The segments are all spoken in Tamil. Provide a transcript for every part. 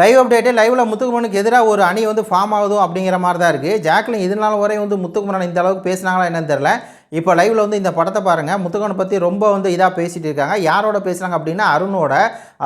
லைவ் அப்டேட்டு லைவில் முத்துக்குமரனுக்கு எதிராக ஒரு அணி வந்து ஃபார்ம் ஆகுதோ அப்படிங்கிற மாதிரி தான் இருக்குது ஜாக்லின் இது நாள் வரை வந்து முத்துக்குமரன் இந்த அளவுக்கு பேசுனாங்களா என்னன்னு தெரில இப்போ லைவில் வந்து இந்த படத்தை பாருங்கள் முத்துக்கனை பற்றி ரொம்ப வந்து இதாக பேசிகிட்டு இருக்காங்க. யாரோட பேசுகிறாங்க அப்படின்னா அருணோட.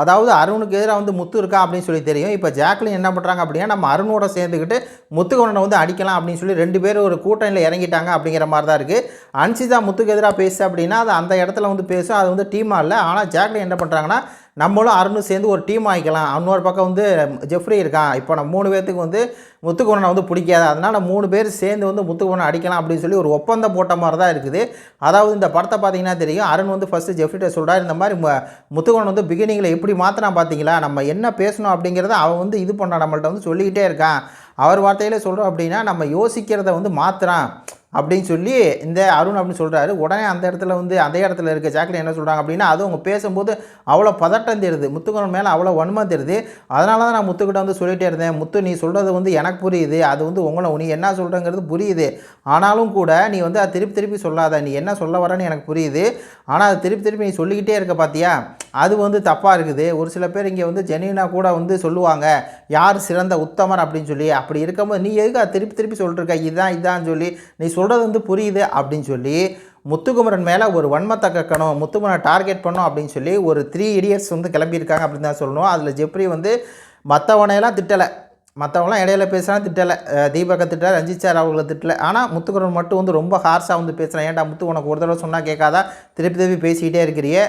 அதாவது அருணுக்கு எதிராக வந்து முத்து இருக்கா அப்படின்னு சொல்லி தெரியும். இப்போ ஜாக்லின் என்ன பண்ணுறாங்க அப்படின்னா நம்ம அருணோட சேர்ந்துக்கிட்டு முத்துக்குமரனை வந்து அடிக்கலாம் அப்படின்னு சொல்லி ரெண்டு பேரும் ஒரு கூட்டணியில் இறங்கிட்டாங்க அப்படிங்கிற மாதிரி தான் இருக்குது அன்சிதா முத்துக்கு எதிராக பேசு அப்படின்னா அது அந்த இடத்துல வந்து பேசும் அது வந்து டீமாக இல்லை. ஆனால் ஜாக்லின் என்ன பண்ணுறாங்கன்னா நம்மளும் அருணும் சேர்ந்து ஒரு டீம் ஆகிக்கலாம் இன்னொரு பக்கம் வந்து ஜெஃப்ரி இருக்கான் இப்போ நம்ம மூணு பேர்த்துக்கு வந்து முத்துக்குமரனை வந்து பிடிக்காது. அதனால் மூணு பேர் சேர்ந்து வந்து முத்துக்குமரனை அடிக்கலாம் அப்படின்னு சொல்லி ஒரு ஒப்பந்தம் போட்ட மாதிரி தான் இருக்குது. அதாவது இந்த படத்தை பார்த்தீங்கன்னா தெரியும். அருண் வந்து ஃபஸ்ட்டு ஜெஃப்ரிட்ட சொல்கிறார் இந்த மாதிரி முத்துக்குமரன் வந்து பிகினிங்கில் எப்படி மாற்றினா பார்த்தீங்களா நம்ம என்ன பேசணும்? அப்படிங்கிறத அவன் வந்து இது பண்ண நம்மள்ட்ட வந்து சொல்லிக்கிட்டே இருக்கான். அவர் வார்த்தையில் சொல்கிறோம் அப்படின்னா நம்ம யோசிக்கிறத வந்து மாற்றுறான் அப்படின்னு சொல்லி இந்த அருண் அப்படின்னு சொல்கிறாரு உடனே அந்த இடத்துல வந்து அதே இடத்துல இருக்க ஜாக்லின் என்ன சொல்கிறாங்க அப்படின்னா அது அவங்க பேசும்போது அவ்வளோ பதட்டம் தெரியுது முத்துக்குமரன் மேலே அவ்வளோ வன்மம் தெரியுது அதனால தான் நான் முத்துக்கிட்ட வந்து சொல்லிகிட்டே இருந்தேன். முத்து நீ சொல்கிறது வந்து எனக்கு புரியுது. அது வந்து உங்களை நீ என்ன சொல்கிறேங்கிறது புரியுது. ஆனாலும் கூட நீ வந்து அதை திருப்பி திருப்பி சொல்லாத. நீ என்ன சொல்ல வரேன்னு எனக்கு புரியுது. ஆனால் அதை திருப்பி திருப்பி நீ சொல்லிக்கிட்டே இருக்க பார்த்தியா அது வந்து தப்பாக இருக்குது. ஒரு சில பேர் இங்கே வந்து ஜெனினா கூட வந்து சொல்லுவாங்க யார் சிறந்த உத்தமர்? அப்படின்னு சொல்லி. அப்படி இருக்கும்போது நீ எதுக்கு அதை திருப்பி திருப்பி சொல்லிருக்க இதுதான் இதான் சொல்லி நீ சொல்கிறது வந்து புரியுது அப்படின்னு சொல்லி முத்துக்குமரன் மேலே ஒரு வன்மத்தை கக்கணும் முத்துக்குமரனை டார்கெட் பண்ணும் அப்படின்னு சொல்லி ஒரு த்ரீ இடியட்ஸ் வந்து கிளம்பியிருக்காங்க அப்படின்னு தான் சொல்லணும். அதில் ஜெப்ரி வந்து மற்றவனையெல்லாம் திட்டலை. மற்றவங்களாம் இடையில பேசினா திட்டலை. தீபக்கை திட்டலை ரஞ்சித் சார் அவங்கள திட்டலை. ஆனால் முத்துக்குரன் மட்டும் வந்து ரொம்ப ஹார்ஸாக வந்து பேசுகிறேன் ஏன்டா முத்து உனக்கு ஒரு தடவை சொன்னால் கேட்காதா? திருப்பி திருப்பி பேசிக்கிட்டே இருக்கிறியே.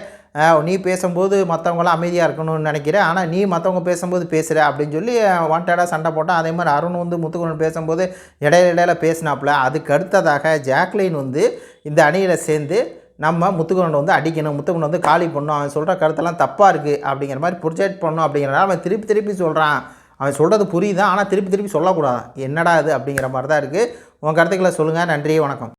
நீ பேசும்போது மற்றவங்களாம் அமைதியாக இருக்கணும்னு நினைக்கிறேன். ஆனால் நீ மற்றவங்க பேசும்போது பேசுகிற அப்படின்னு சொல்லி வாண்டடாக சண்டை போட்டால் அதே மாதிரி அருண் வந்து முத்துக்குரன் பேசும்போது இடையில இடையில பேசினாப்புல. அதுக்கு அடுத்ததாக ஜாக்லின் வந்து இந்த அணியில் சேர்ந்து நம்ம முத்துக்குமரன் வந்து அடிக்கணும். முத்துக்குமரன் வந்து காலி பண்ணணும் அவன் சொல்கிற கருத்தெல்லாம் தப்பாக இருக்குது அப்படிங்கிற மாதிரி ப்ரொஜெக்ட் பண்ணணும் அப்படிங்கிறனால அவன் திருப்பி திருப்பி சொல்கிறான் அவன் சொல்கிறது புரியுது? ஆனால் திருப்பி திருப்பி சொல்லக்கூடாது? என்னடா இது அப்படிங்கிற மாதிரி தான் இருக்குது உங்கள் கருத்துக்களை சொல்லுங்கள் நன்றி வணக்கம்.